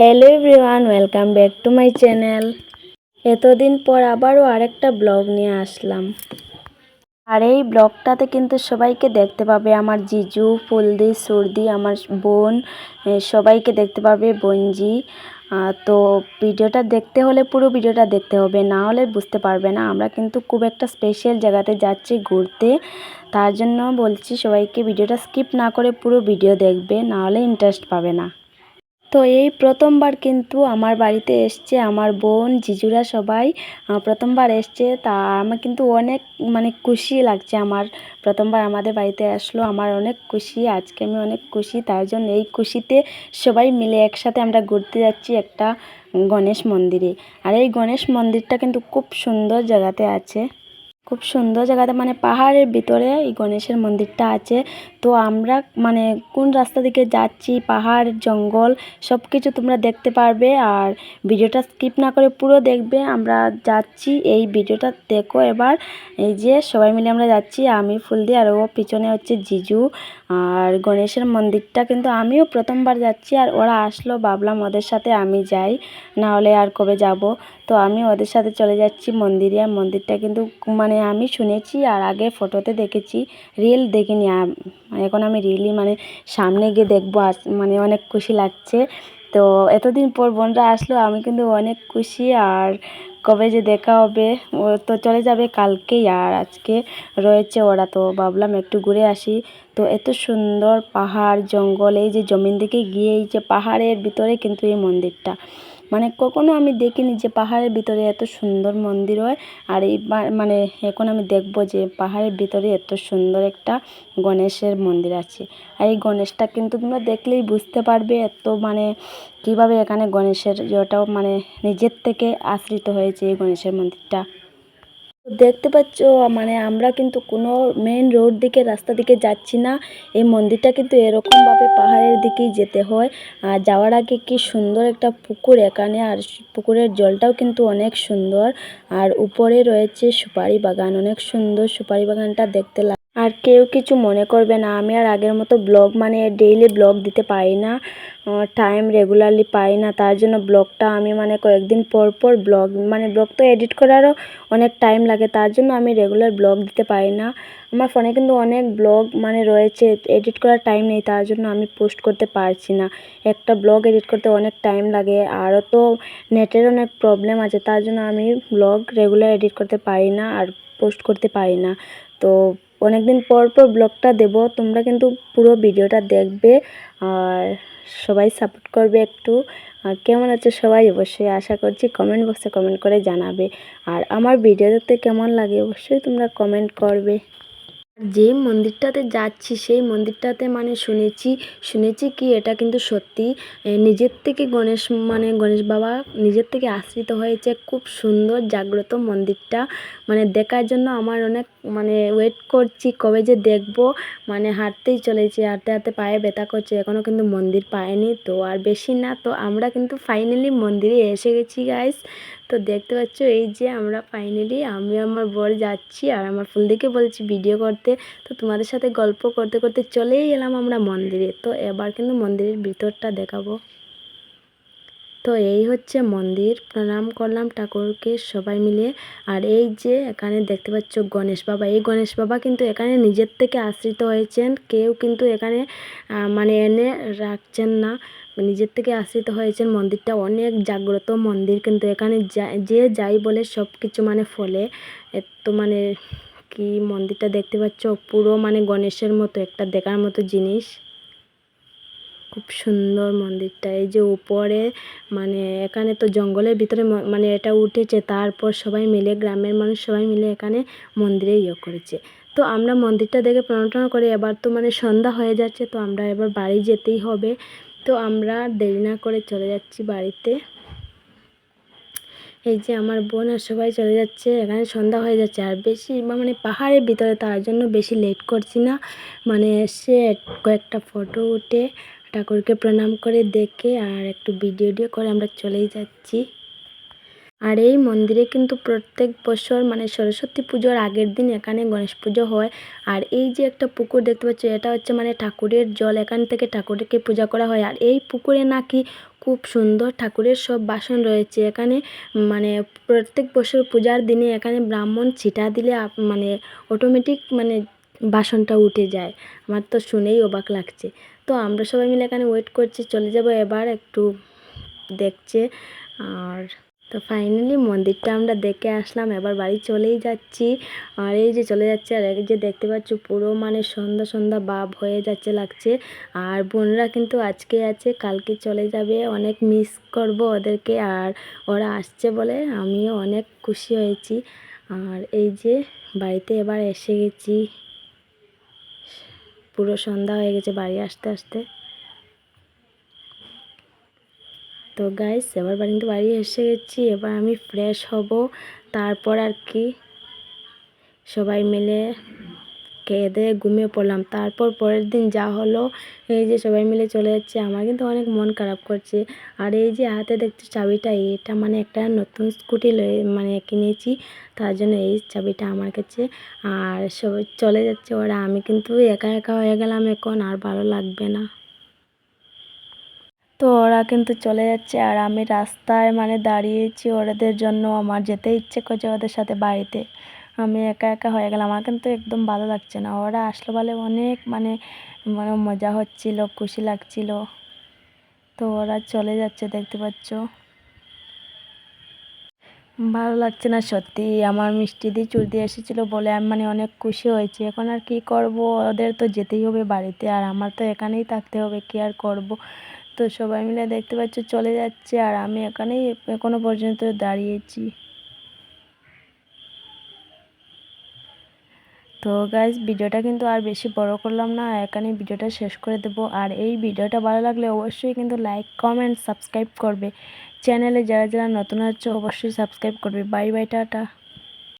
Hello everyone welcome back to my channel এতদিন পর আবারও আরেকটা ব্লগ নিয়ে আসলাম। আর এই ব্লগটাতে কিন্তু সবাইকে দেখতে পাবে আমার জিজু, ফুলদি, সুরদি, আমার বোন সবাইকে দেখতে পাবে বোনজি। তো ভিডিওটা দেখতে হলে, পুরো ভিডিওটা দেখতে হবে, না হলে বুঝতে পারবে না। আমরা কিন্তু খুব একটা স্পেশাল জায়গাতে যাচ্ছি ঘুরতে। তার জন্য বলছি সবাইকে ভিডিওটা স্কিপ না করে পুরো ভিডিও দেখবে, না হলে ইন্টারেস্ট পাবে না। তো এই প্রথমবার কিন্তু আমার বাড়িতে এসছে আমার বোন, জিজুরা সবাই। প্রথমবার এসছে, তা আমার কিন্তু অনেক মানে খুশি লাগছে আমার। প্রথমবার আমাদের বাড়িতে আসলো, আমার অনেক খুশি, আজকে আমি অনেক খুশি, তার জন্য এই খুশিতে সবাই মিলে একসাথে আমরা ঘুরতে যাচ্ছি একটা গণেশ মন্দিরে। আর এই গণেশ মন্দিরটা কিন্তু খুব সুন্দর জায়গাতে আছে। খুব সুন্দর জায়গাতে মানে পাহাড়ের ভিতরে এই গণেশের মন্দিরটা আছে। তো আমরা মানে কোন রাস্তা দিকে যাচ্ছি, পাহাড়, জঙ্গল সব কিছু তোমরা দেখতে পারবে। আর ভিডিওটা স্কিপ না করে পুরো দেখবে। আমরা যাচ্ছি, এই ভিডিওটা দেখো এবার। এই যে সবাই মিলে আমরা যাচ্ছি। আমি ফুল দিয়ে আর ও পিছনে হচ্ছে জিজু। আর গণেশের মন্দিরটা কিন্তু আমিও প্রথমবার যাচ্ছি। আর ওরা আসলো, ভাবলাম ওদের সাথে আমি যাই। না হলে আর কবে যাব? তো আমি ওদের সাথে চলে যাচ্ছি মন্দিরে। আর মন্দিরটা কিন্তু মানে আমি শুনেছি আর আগে ফটোতে দেখেছি রিল দেখিনি। এখন আমি রিলই মানে সামনে গিয়ে দেখব মানে অনেক খুশি লাগছে। তো এতদিন পর বোনরা আসলো, আমি কিন্তু অনেক খুশি। আর কবে যে দেখা হবে, ও তো চলে যাবে কালকেই। আর আজকে রয়েছে ওরা, তো ভাবলাম একটু ঘুরে আসি। তো এত সুন্দর পাহাড়, জঙ্গল, এই যে জমিন দিকে গিয়ে এই যে পাহাড়ের ভিতরে কিন্তু এই মন্দিরটা। মানে কখনো আমি দেখিনি যে পাহাড়ের ভিতরে এত সুন্দর মন্দির হয়। আর এই মানে এখন আমি দেখব যে পাহাড়ের ভিতরে এত সুন্দর একটা গণেশের মন্দির আছে। আর এই গণেশটা কিন্তু তোমরা দেখলেই বুঝতে পারবে এত মানে কীভাবে এখানে গণেশের ইয়েটাও মানে নিজের থেকে আশ্রিত হয়েছে এই গণেশের মন্দিরটা। দেখতে পাচ্ছ মানে আমরা কিন্তু কোনো মেন রোড দিকে, রাস্তা দিকে যাচ্ছি না। এই মন্দিরটা কিন্তু এরকমভাবে পাহাড়ের দিকেই যেতে হয়। আর যাওয়ার আগে কি সুন্দর একটা পুকুর এখানে, আর পুকুরের জলটাও কিন্তু অনেক সুন্দর। আর উপরে রয়েছে সুপারি বাগান, অনেক সুন্দর সুপারি বাগানটা দেখতে লাগ আর কেউ কিছু মনে করবে না। আমি আর আগের মতো ব্লগ মানে ডেইলি ব্লগ দিতে পারি না টাইম রেগুলারলি পাই না। তার জন্য ব্লগটা আমি মানে কয়েকদিন পর পর ব্লগ মানে ব্লগ তো এডিট করারও অনেক টাইম লাগে। তার জন্য আমি রেগুলার ব্লগ দিতে পারি না। আমার ফোনে কিন্তু অনেক ব্লগ মানে রয়েছে এডিট করার টাইম নেই। তার জন্য আমি পোস্ট করতে পারছি না। একটা ব্লগ এডিট করতে অনেক টাইম লাগে। আরও তো নেটের অনেক প্রবলেম আছে। তার জন্য আমি ব্লগ রেগুলার এডিট করতে পারি না আর পোস্ট করতে পারি না। তো অনেক দিন পর পর ব্লগটা দেব, তোমরা কিন্তু পুরো ভিডিওটা দেখবে আর সবাই সাপোর্ট করবে একটু। আর কেমন আছে সবাই অবশ্যই আশা করছি কমেন্ট বক্সে কমেন্ট করে জানাবে। আর আমার ভিডিও দেখতে কেমন লাগে অবশ্যই তোমরা কমেন্ট করবে। যে মন্দিরটাতে যাচ্ছি, সেই মন্দিরটাতে মানে শুনেছি শুনেছি কি এটা কিন্তু সত্যি নিজের থেকে গণেশ মানে গণেশ বাবা নিজের থেকে আশ্রিত হয়েছে। খুব সুন্দর, জাগ্রত মন্দিরটা। মানে দেখার জন্য আমার অনেক মানে ওয়েট করছি, কবে যে দেখব। মানে হাঁটতেই চলেছি, হাঁটতে হাঁটতে পায়ে ব্যথা করছে এখনও কিন্তু মন্দির পায়নি। তো আর বেশি না, তো আমরা কিন্তু ফাইনালি মন্দিরে এসে গেছি গাইস তো দেখতে পাচ্ছ এই যে আমরা ফাইনালি আমি আমার বর যাচ্ছি আর আমার ফুলদিকে বলছি ভিডিও করতে। তো তোমাদের সাথে গল্প করতে করতে চলেই এলাম আমরা মন্দিরে। তো এবার কিন্তু মন্দিরের ভিতরটা দেখাবো। তো এই হচ্ছে মন্দির। প্রণাম করলাম ঠাকুরকে সবাই মিলে। আর এই যে এখানে দেখতে পাচ্ছ গণেশ বাবা। এই গণেশ বাবা কিন্তু এখানে নিজের থেকে আশ্রিত হয়েছেন। কেউ কিন্তু এখানে মানে এনে রাখছেন না। নিজের থেকে আশ্রিত হয়েছেন। মন্দিরটা অনেক জাগ্রত মন্দির, কিন্তু এখানে যা- যাই বলে সব কিছু মানে ফলে। এত মানে কি মন্দিরটা দেখতে পাচ্ছ? পুরো মানে গণেশের মতো, একটা দেখার মতো জিনিস। খুব সুন্দর মন্দিরটা। এই যে উপরে মানে এখানে তো জঙ্গলের ভিতরে মানে এটা উঠেছে, তারপর সবাই মিলে, গ্রামের মানুষ সবাই মিলে এখানে মন্দিরে ইয়ে করেছে। তো আমরা মন্দিরটা দেখে প্রার্থনা করে। এবার তো মানে সন্ধ্যা হয়ে যাচ্ছে, তো আমরা এবার বাড়ি যেতেই হবে। তো আমরা দেরি না করে চলে যাচ্ছি বাড়িতে। এই যে আমার বোন আর সবাই চলে যাচ্ছে, এখানে সন্ধ্যা হয়ে যাচ্ছে। আর বেশি বা- মানে পাহাড়ের ভিতরে তার জন্য বেশি লেট করছি না। মানে এসে কয়েকটা ফটো উঠে ঠাকুরকে প্রণাম করে দেখে আর একটু ভিডিও ভিডিও করে আমরা চলেই যাচ্ছি। আর এই মন্দিরে কিন্তু প্রত্যেক বছর মানে সরস্বতী পুজোর আগের দিন এখানে গণেশ পুজো হয়। আর এই যে একটা পুকুর দেখতে পাচ্ছ, এটা হচ্ছে মানে ঠাকুরের জল, এখান থেকে ঠাকুরকে পূজা করা হয়। আর এই পুকুরে নাকি খুব সুন্দর ঠাকুরের সব বাসন রয়েছে। এখানে মানে প্রত্যেক বছর পূজার দিনে এখানে ব্রাহ্মণ ছিটা দিলে মানে অটোমেটিক মানে বাসনটা উঠে যায়। আমার তো শুনেই অবাক লাগছে। তো আমরা সবাই মিলে এখানে ওয়েট করছি, চলে যাব এবার একটু দেখছে। আর তো ফাইনালি মন্দিরটা আমরা দেখে আসলাম, এবার বাড়ি চলেই যাচ্ছি। আর এই যে চলে যাচ্ছে, আর এই যে দেখতে পাচ্ছ পুরো মানে সন্ধ্যা সন্ধ্যা ভাব হয়ে যাচ্ছে লাগছে। আর বোনরা কিন্তু আজকে আছে, কালকে চলে যাবে। অনেক মিস করব ওদেরকে, আর ওরা আসছে বলে আমিও অনেক খুশি হয়েছি। আর এই যে বাড়িতে এবার এসে গেছি। পুরো সন্ধ্যা হয়ে গেছে বাড়ি আসতে আসতে। তো গাইস এবার বাড়ি কিন্তু বাড়ি এসে গেছি, এবার আমি ফ্রেশ হব। তারপর আর কি? সবাই মিলে খেয়ে দিয়ে ঘুমিয়ে পড়লাম। তারপর পরের দিন যা হলো, এই যে সবাই মিলে চলে যাচ্ছে। আমার কিন্তু অনেক মন খারাপ করছে। আর এই যে হাতে দেখছি চাবিটা, এটা মানে একটা নতুন স্কুটি মানে কিনেছি। তার জন্য এই চাবিটা আমার কাছে। আর সবাই চলে যাচ্ছে। ওরা, আমি কিন্তু একা একা হয়ে গেলাম এখন, আর ভালো লাগবে না। তো ওরা কিন্তু চলে যাচ্ছে আর আমি রাস্তায় মানে দাঁড়িয়েছি ওদের জন্য। আমার যেতে ইচ্ছে করছে ওদের সাথে বাড়িতে। আমি একা একা হয়ে গেলাম। আমার কিন্তু একদম ভালো লাগছে না। ওরা আসলো বলে অনেক মানে মানে মজা হচ্ছিল, খুশি লাগছিল। তো ওরা চলে যাচ্ছে, দেখতে পাচ্ছ। ভালো লাগছে না সত্যি। আমার মিষ্টি দিয়ে চুর দিয়ে এসেছিল বলে আমি মানে অনেক খুশি হয়েছি। এখন আর কি করব? ওদের তো যেতেই হবে বাড়িতে। আর আমার তো এখানেই থাকতে হবে। কি আর করব? তো সবাই মিলে দেখতে পাচ্ছ চলে যাচ্ছে আর আমি এখানেই এখনও পর্যন্ত দাঁড়িয়েছি। তো গাইজ ভিডিওটা কিন্তু আর বেশি বড় করলাম না এখানে ভিডিওটা শেষ করে দেবো। আর এই ভিডিওটা ভালো লাগলে অবশ্যই কিন্তু লাইক কমেন্ট সাবস্ক্রাইব করবে। চ্যানেলে যারা যারা নতুন আছে, অবশ্যই সাবস্ক্রাইব করবে। Bye bye tata.